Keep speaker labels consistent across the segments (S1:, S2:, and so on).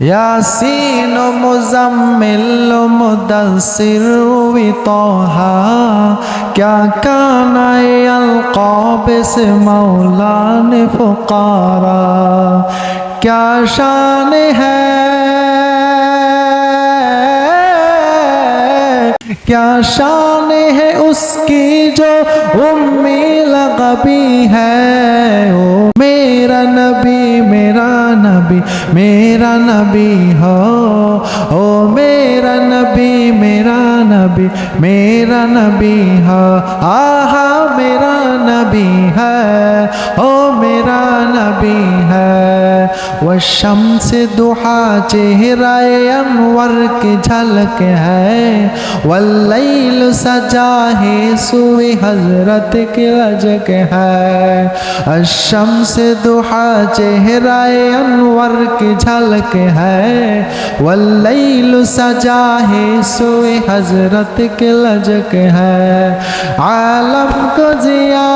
S1: ইয়াসিন মুজাম্মিল মুদাসসির বিতাহা ক্যা কানা আল কাবিস মাওলান ফুকারা, ক্যা শান হ্যায় ক্যা শান হ্যায় উসকি জো উম্মি লাগবি হ্যায় नबी, मेरा नबी मेरा नबी हो। ओ, मेरा नबी मेरा नबी मेरा नबी हो। आहा, मेरा नबी है। ओ, मेरा नबी है। वह शम्स दुहा चेहरा अनवर की झलक है। वल्लैल सजा है सुई हज़रत की लजक है। अशम्स दुहा चेहरा अनवर की झलक है। वल्लैल सजा है सुई हज़रत की लजक है। आलम को जिया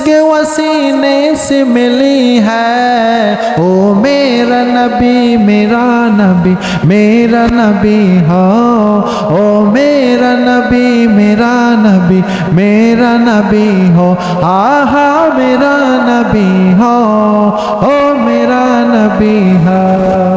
S1: जिसके वसीने से मिली है। ओ मेरा नबी मेरा नबी मेरा नबी हो। ओ मेरा नबी मेरा नबी मेरा नबी हो। आहा, मेरा नबी हो। ओ मेरा नबी हो।